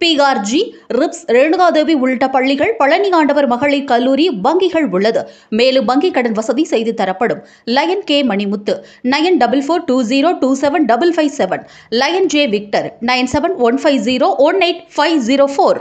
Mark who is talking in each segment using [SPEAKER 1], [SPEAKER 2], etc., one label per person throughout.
[SPEAKER 1] PRG ரிப்ஸ் ரேணுகாதேவி உள்ளிட்ட பள்ளிகள் பழனி ஆண்டவர் மகளிர் கல்லூரி வங்கிகள் உள்ளது. மேலும் வங்கி கடன் வசதி செய்து தரப்படும். Lion K Manimuthu nine double four two zero two seven double five seven. Lion J Victor nine seven one five zero one eight five zero four.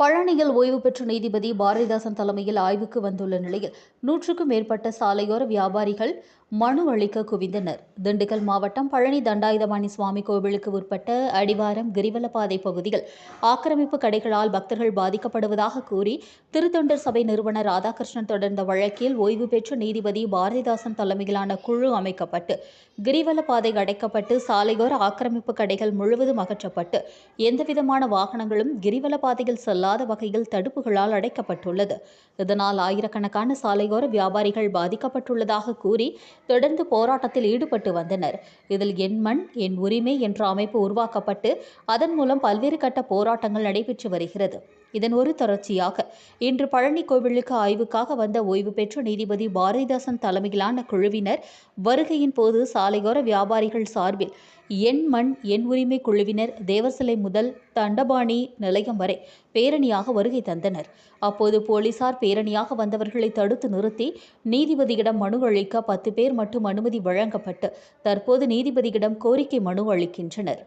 [SPEAKER 1] பழனியில் ஓய்வு பெற்ற நீதிபதி பாரதிதாசன் தலைமையில் ஆய்வுக்கு வந்துள்ள நிலையில் நூற்றுக்கும் மேற்பட்ட சாலையோர வியாபாரிகள் மனு அளிக்க குவிந்தனர். திண்டுக்கல் மாவட்டம் பழனி தண்டாயுதபாணி சுவாமி கோவிலுக்கு உட்பட்ட அடிவாரம் கிரிவலப்பாதை பகுதியில் ஆக்கிரமிப்பு கடைகளால் பக்தர்கள் பாதிக்கப்படுவதாக கூறி திருத்தொண்டர் சபை நிறுவனர் ராதாகிருஷ்ணன் தொடர்ந்த வழக்கில் ஓய்வு பெற்ற நீதிபதி பாரதிதாசன் தலைமையிலான குழு அமைக்கப்பட்டு கிரிவலப்பாதை அடைக்கப்பட்டு சாலையோர ஆக்கிரமிப்பு கடைகள் முழுவதும் அகற்றப்பட்டு எந்தவிதமான வாகனங்களும் கிரிவலப்பாதையில் செல்லாத வகையில் தடுப்புகளால் அடைக்கப்பட்டுள்ளது. இதனால் ஆயிரக்கணக்கான சாலையோர வியாபாரிகள் பாதிக்கப்பட்டுள்ளதாக கூறி தொடர்ந்து போராட்டத்தில் ஈடுபட்டு வந்தனர். இதில் என் மண் என் உரிமை என்ற அமைப்பு உருவாக்கப்பட்டு அதன் மூலம் பல்வேறு கட்ட போராட்டங்கள் நடைபெற்று வருகிறது. இதன் ஒரு தொடர்ச்சியாக இன்று பழனி கோவிலுக்கு ஆய்வுக்காக வந்த ஓய்வு பெற்ற நீதிபதி பாரதிதாசன் தலைமையிலான குழுவினர் வருகையின் போது சாலையோர வியாபாரிகள் சார்பில் என் மண் என் உரிமை குழுவினர் தேவசிலை முதல் தண்டபாணி நிலையம் வரை பேரணியாக வருகை தந்தனர். அப்போது போலீசார் பேரணியாக வந்தவர்களை தடுத்து நிறுத்தி நீதிபதியிடம் மனு அளிக்க பத்து பேர் மட்டும் அனுமதி வழங்கப்பட்டு தற்போது நீதிபதியிடம் கோரிக்கை மனு அளிக்கின்றனர்.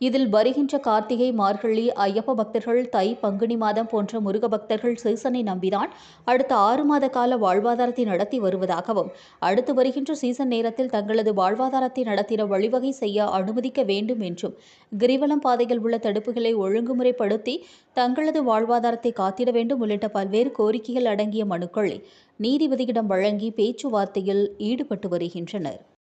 [SPEAKER 1] இதில் வருகின்ற கார்த்திகை மார்கழி ஐயப்ப பக்தர்கள் தை பங்குனி மாதம் போன்ற முருக பக்தர்கள் சீசனை நம்பிதான் அடுத்த ஆறு மாத கால வாழ்வாதாரத்தை நடத்தி வருவதாகவும் அடுத்து வருகின்ற சீசன் நேரத்தில் தங்களது வாழ்வாதாரத்தை நடத்திட வழிவகை செய்ய அனுமதிக்க வேண்டும் என்றும் கிரிவலம் பாதையில் உள்ள தடுப்புகளை ஒழுங்குமுறைப்படுத்தி தங்களது வாழ்வாதாரத்தை காத்திட வேண்டும் உள்ளிட்ட பல்வேறு கோரிக்கைகள் அடங்கிய மனுக்களை நீதிபதியிடம் வழங்கி பேச்சுவார்த்தையில் ஈடுபட்டு வருகின்றனர்.